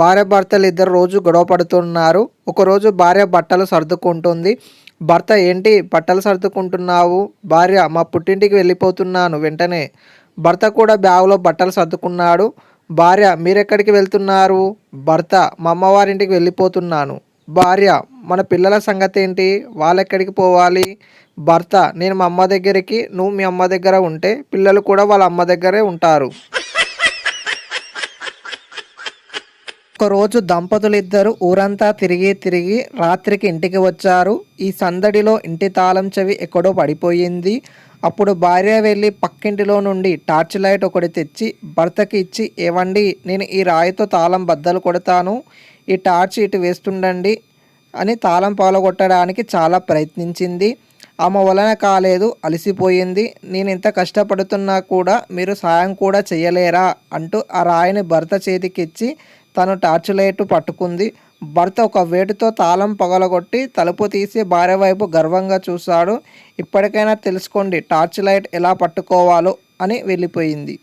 భార్య భర్తలు ఇద్దరు రోజు గొడవ పడుతున్నారు. ఒకరోజు భార్య బట్టలు సర్దుకుంటుంది. భర్త ఏంటి బట్టలు సర్దుకుంటున్నావు? భార్య మా పుట్టింటికి వెళ్ళిపోతున్నాను వెంటనే. భర్త కూడా బ్యాగులో బట్టలు సర్దుకున్నాడు. భార్య మీరెక్కడికి వెళ్తున్నారు? భర్త మా అమ్మవారింటికి వెళ్ళిపోతున్నాను. భార్య మన పిల్లల సంగతి ఏంటి వాళ్ళెక్కడికి పోవాలి? భర్త నేను మా అమ్మ దగ్గరికి నువ్వు మీ అమ్మ దగ్గర ఉంటే పిల్లలు కూడా వాళ్ళ అమ్మ దగ్గరే ఉంటారు. ఒకరోజు దంపతులు ఇద్దరు ఊరంతా తిరిగి తిరిగి రాత్రికి ఇంటికి వచ్చారు. ఈ సందడిలో ఇంటి తాళం చెవి ఎక్కడో పడిపోయింది. అప్పుడు భార్య వెళ్ళి పక్కింటిలో నుండి టార్చ్ లైట్ ఒకటి తెచ్చి భర్తకి ఇచ్చి ఏవండి నేను ఈ రాయితో తాళం బద్దలు కొడతాను. ఈ టార్చ్ ఇటు వేస్తుండండి అని తాళం పాలగొట్టడానికి చాలా ప్రయత్నించింది. ఆమె వలన కాలేదు అలసిపోయింది. నేను ఇంత కష్టపడుతున్నా కూడా మీరు సాయం కూడా చేయలేరా అంటూ ఆ రాయిని భర్త చేతికిచ్చి తను టార్చ్ లైట్ పట్టుకుంది. భర్త ఒక వేటుతో తాళం పగలగొట్టి తలుపు తీసి భార్య వైపు గర్వంగా చూశాడు. ఇప్పటికైనా తెలుసుకోండి టార్చ్ లైట్ ఎలా పట్టుకోవాలో అని వెళ్ళిపోయింది.